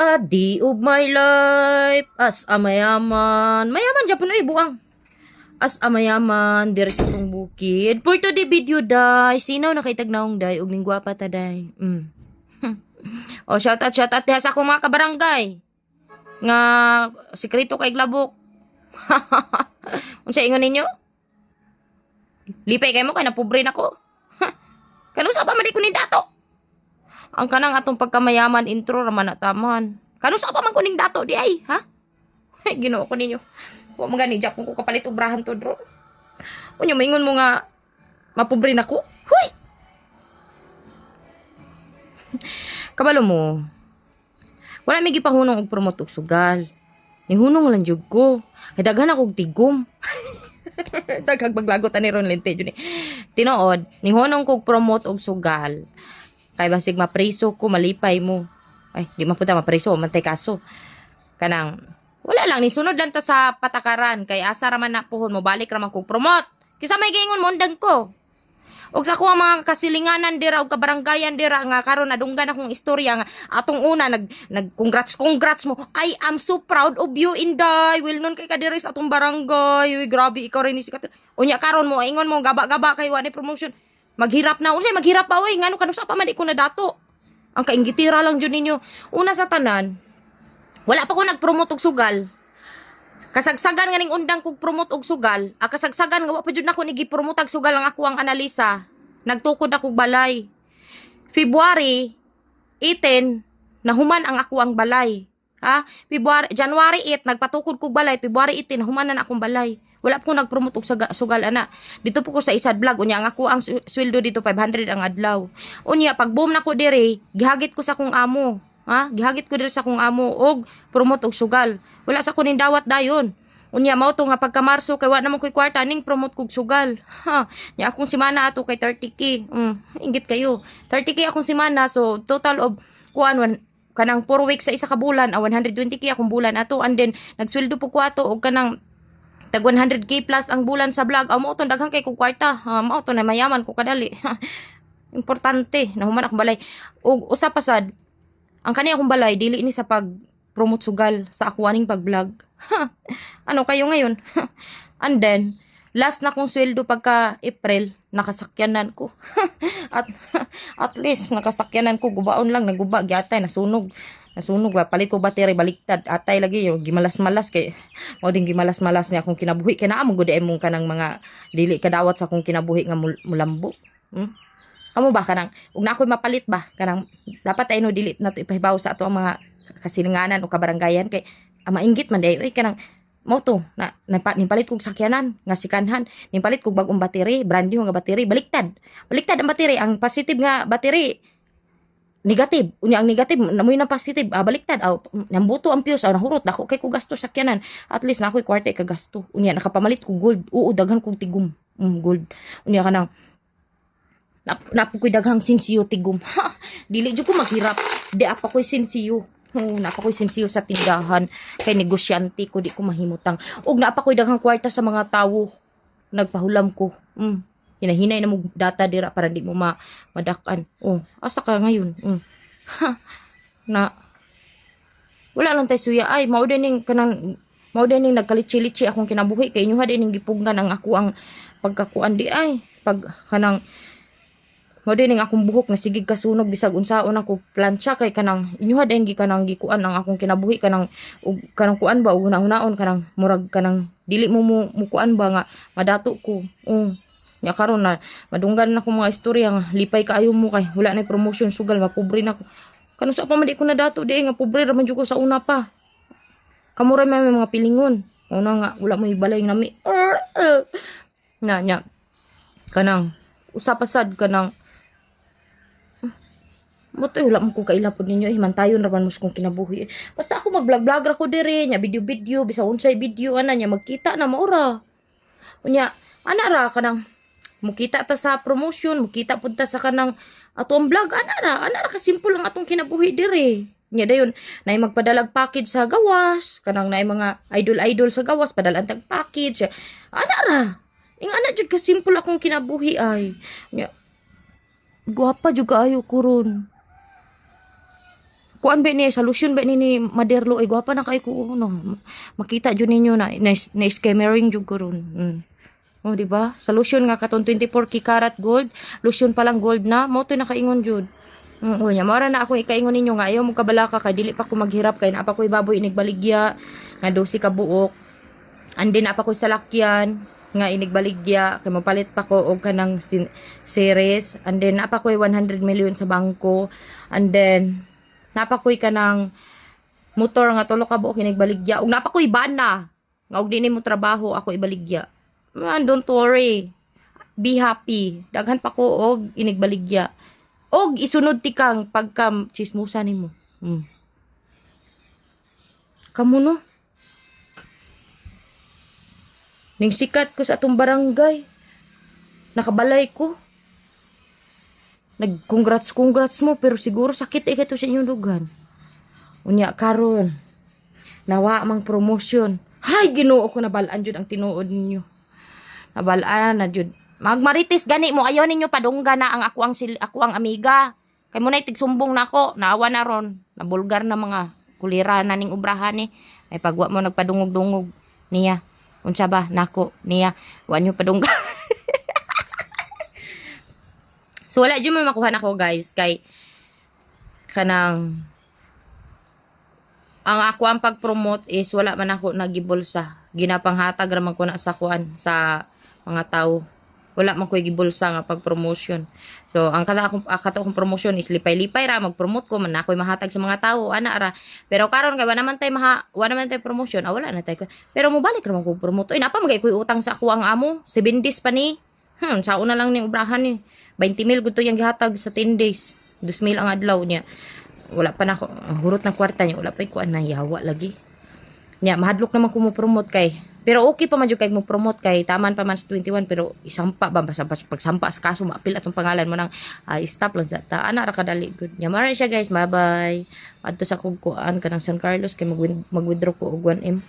a day of my life as a mayaman. Mayaman Japon ay buang. As a mayaman diri sa tong bukid. For today video day, sinaw na kay tagnaong day ug ning gwapa ta day. Mm. o shout out shout out diha sa akong mga kabarangay. Nga sekreto kay Glabok. Unsa ingon ninyo? Lipay kay mo kay napobre nako. Kanus pa man di ko ni dato. Ang kanang atong pagkamayaman intro raman na taman. Kanus pa man kuning dato di ay, ha? Ginoo ko ninyo. Wa man gani japon ko kapalit og brahan to dro. Unyo maingon mo nga mapobre nako. Huy. Kabalo mo. Wala may gipahunong og promote og sugal. Nihunong lang jud ko. Kay daghan akong tigom. Daghang paglagot ani ron lente jud ni. Tinuod, nihunong kog promote og sugal. Kay basig mapriso ko malipay mo. Ay, di man punta mapriso, mantay kaso. Kanang wala lang ni sunod lang ta sa patakaran kay asa ra man na puhon mo balik ra man kog promote. Kisa may gingon mo undang ko. Og sa kuha mga kasilinganan dira og kabaranggayan dira nga karon nadunggan akong istorya nga atong una nag nag congrats congrats mo. I am so proud of you Inday. Well nun kay ka diri sa atong barangay. Uy, grabe ikaw rin ni. Unya karon mo ingon mo gaba-gaba kay wa ni promotion. Maghirap na unsay maghirap pa oy ngano kanu sa pa man ko na dato. Ang kaingitira lang jud ninyo. Una sa tanan, wala pa ko nag-promote og sugal. Kasagsagan nga ning undang kog promote og sugal, a kasagsagan nga wa pa jud nako ni gi-promote og sugal ang ako ang analisa. Nagtukod ako balay. February 18 nahuman ang ako ang balay. Ha? February January 8 nagpatukod kog balay, February 18 nahuman na akong balay. Wala po ko nag-promote og sugal ana. Dito po ko sa isad vlog unya ang ako ang sweldo dito 500 ang adlaw. Unya pag boom na ko dire, gihagit ko sa kong amo. Ha? Gihagit ko dire sa kong amo og promote og sugal. Wala sa kunin dawat dayon. Unya mao to nga pagka Marso kay wa naman ko'y kwarta ning promote kog sugal. Ha, nya akong simana ato kay 30k. Mm, inggit kayo. 30k akong simana so total of kuan kanang 4 weeks sa isa ka bulan, ah, 120k akong bulan ato and then nagsweldo po ko ato og kanang tag 100k plus ang bulan sa vlog. Ah, mao to daghang kay kog kwarta. Ha, mao to na mayaman ko kadali. Importante, nahuman akong balay. Og usa pa sad, ang kani akong balay dili ni sa pag promote sugal sa ako aning pag-vlog. Ano kayo ngayon? And then, last na kong sweldo pagka April, nakasakyanan ko. at at least nakasakyanan ko gubaon lang naguba gyatay nasunog. Nasunog ba palit ko battery baliktad atay lagi yo gimalas-malas kay mo ding gimalas-malas niya akong kinabuhi kay naa mo gud imong kanang mga dili kadawat sa akong kinabuhi nga mul- mulambo. Hmm? Amo ba kanang ug na ako'y mapalit ba kanang dapat ay no dili na to ipahibaw sa ato ang mga kasilinganan o kabaranggayan kay ang mainggit man day oy kanang moto. Na napa, nipalit kog sakyanan. Nga sikanhan nipalit kog bagong battery. Brand new nga battery. Baliktad. Baliktad ang battery. Ang positive nga battery negative. Unya ang negative namoy na positive. Ah, baliktad. Aw nambuto ang fuse. Aw nahurot. Dako kay ko gasto sakyanan. At least na ako'y kwarta ka gasto. Unya nakapamalit ko gold. Oo daghan kog tigum. Mm, gold. Unya kanang nap napoy daghang sinsiyo tigum. Ha! Dili jud ko maghirap. Di apa ko'y sinsiyo Oh, napa ko'y sinsiyo sa tindahan. Kay negosyante ko di ko mahimutang. Napa ko'y daghang kwarta sa mga tawo nagpahulam ko. Mm. hinahinay na mo data dira para di mo ma madakan. Oh asa ka ngayon? Mm. ha na wala lang tay suya. Ay mao ning kanang mao ning nagkalitsi-litsi akong kinabuhi. Kay inyo din ning gipugnan ang ako ang pagkakuan di. Ay pag kanang Mo din ning akong buhok na sigig kasunog bisag unsaon ako plancha kay kanang inyuha din gi kanang gikuan ang akong kinabuhi kanang ug kanang kuan ba ug hunaon kanang murag kanang dili mo mo mukuan ba nga madato ko. Um. Nya karon na madunggan na ko mga istorya nga lipay kaayo mo kay wala na promotion sugal mapobre na ko. Kanang sa pa ko nadato di nga pobre ra man jud ko sa una pa. Kamuray may mga pilingon. Una nga wala mo ibalay nami. Nya nya kanang usapasad kanang Moto wala mo ko kailapod ninyo eh mantayon ra man mo sa kong kinabuhi. eh. Basta ako mag-vlog-vlog ra ko dire nya video-video bisa unsay video ana nya magkita na maura. Unya ana ra kanang mukita ta sa promotion, mukita pud ta sa kanang atong vlog ana ra, ana ra ka simple ang atong kinabuhi dire. Nya dayon nay magpadalag package sa gawas, kanang nay mga idol-idol sa gawas padalan tag package. Ana ra. Ing ana jud ka simple akong kinabuhi ay. Nya Guwapa juga ayo kurun. Kuan ba ni solution ba ni ni Maderlo ay gwapa na kay ko no. Makita jud ninyo na na, na scammering jud ko ron. Mm. Oh, di ba? Solution nga katon 24 ki karat gold, lotion pa lang gold na, mo to nakaingon jud. Mm, oh, nya mara na ako ikaingon ninyo nga ayaw mo kabalaka kay dili pa ko maghirap kay na pa ko baboy inigbaligya nga dosi ka buok. Andi na pa ko salakyan nga inigbaligya kay mapalit pa ko og kanang series and then napa ko'y 100 million sa bangko and then napa ko'y kanang motor nga tulo ka buok inigbaligya ug napa ko'y bana nga og dinhi mo trabaho ako ibaligya. Man don't worry. Be happy. Daghan pa ko og inigbaligya og isunod ti kang pagka chismusa nimo mm. kamo no? Ning sikat ko sa atong barangay. Nakabalay ko nag-congrats congrats mo pero siguro sakit eh kato sa inyong dugan unya karon nawa mang promotion hay ginoo ko nabalaan jud ang tinuod ninyo. Nabalaan na jud. Magmarites gani mo ayo ninyo padungga na ang ako ang sil ako ang amiga. Kay mo na tigsumbong nako naawa na ron. Nabulgar na mga kulira na ning ubrahan ni ay pagwa mo nagpadungog-dungog niya. Unsa ba nako niya. Wa nyo padungga so wala jud mo makuha nako guys. Kay kanang ang ako ang pag-promote is wala man ako nagibulsa ginapanghatag ra man ko na sa kuan sa mga tao. Wala man ko gibulsa nga pag-promotion. So ang kada akong kato akong promotion is lipay-lipay ra mag-promote ko man ako'y mahatag sa mga tao ana ra. Pero karon kay wala naman tay maha wala naman tay promotion ah wala na tay ko. Pero mobalik ra man ko promote. Ay napa magay ko'y utang sa ako ang amo? 7 days pa ni hmm sa una lang ni ubrahan ni. 20 mil gud to yang gihatag sa 10 days. 2 mil ang adlaw niya. Wala pa na ako hurot ng kwarta niya. Wala pa kuan na yawa lagi. Niya mahadlok naman ko mo promote kay. Pero okay pa man jud kay mo promote kay. Taman pa man sa 21 pero isampa ba basta basta pagsampa sa kaso maapil atong pangalan mo nang ah, stop lang sa ta. Ana ra kadali good nya mara siya guys. Bye bye adto sa kog kuan kanang San Carlos kay mag mag-withdraw ko og 1M